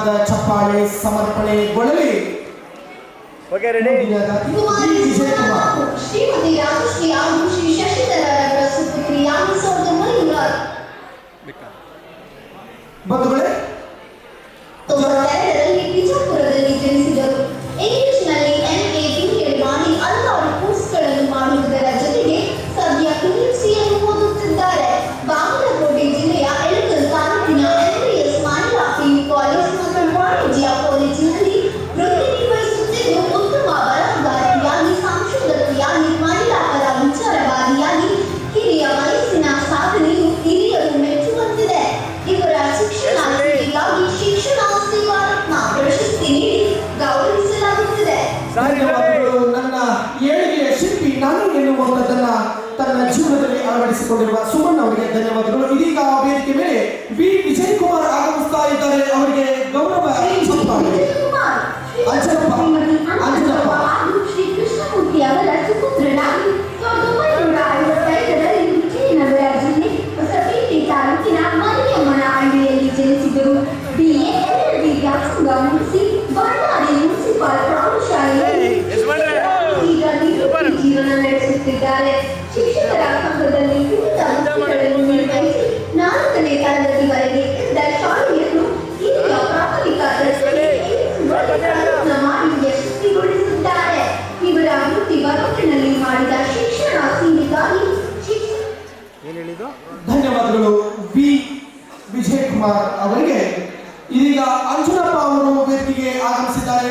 ಜೋರಾದ ಚಪ್ಪಾಳೆ ಸಮರ್ಪಣೆಗೊಳ್ಳಲಿ okay ready ಮುಂದಿನದಾಗಿ ಕುಮಾರಿ V. Vijayakumar ಹಾಗೂ ಶ್ರೀಮತಿ ರಾಜಶ್ರೀ ಧನ್ಯವಾದಗಳು ನನ್ನ ಏಳಿಗೆಯ ಶಿಲ್ಪಿ ನಾನು ಎನ್ನುವಂಥದ್ದನ್ನ ತನ್ನ ಜೀವನದಲ್ಲಿ ಅಳವಡಿಸಿಕೊಂಡಿರುವ ಸುಮಣ್ಣ ಅವರಿಗೆ ಧನ್ಯವಾದಗಳು. ಇದೀಗ ಆ ವೇದಿಕೆ ಮೇಲೆ ವಿ. ವಿಜಯಕುಮಾರ್ ಆಗಮಿಸ್ತಾ ಇದ್ದಾರೆ. ಅವರಿಗೆ ಗೌರವ. ಅಂಜನಪ್ಪ, ಅಂಜನಪ್ಪ. ಕೃಷ್ಣಮೂರ್ತಿ ಅವರ ಸುಪುತ್ರನಾಗಿ ಸಾವಿರದ ಒಂಬೈನೂರ ಐವತ್ತೈದರಲ್ಲಿ ವಿಜಯನಗರ ಜಿಲ್ಲೆ ಹೊಸಪೇಟೆ ತಾಲೂಕಿನ ಮರಿಯಮ್ಮನ ಹಳ್ಳಿಯಲ್ಲಿ ಜನಿಸಿದರು ಬಿಎ ಎಲ್ಎಲ್ಬಿ ವ್ಯಾಸಂಗ ಮುಗಿಸಿ ಮಾಡಿದ್ದಾರೆ ಶಿಕ್ಷಕರ ಹಂತದಲ್ಲಿ ನಾಲ್ಕನೇ ತರಗತಿವರೆಗೆ ಪ್ರಾಥಮಿಕ ಇವರ ವೃತ್ತಿ ಮಾಡಿದ ಶಿಕ್ಷಣ ಧನ್ಯವಾದಗಳು ಬಿ ವಿಜಯ್ ಕುಮಾರ್ ಅವರಿಗೆ. ಇದೀಗ ಅಂಜುನಪ್ಪ ಅವರು ವೇದಿಕೆಗೆ ಆಗಮಿಸಿದ್ದಾರೆ.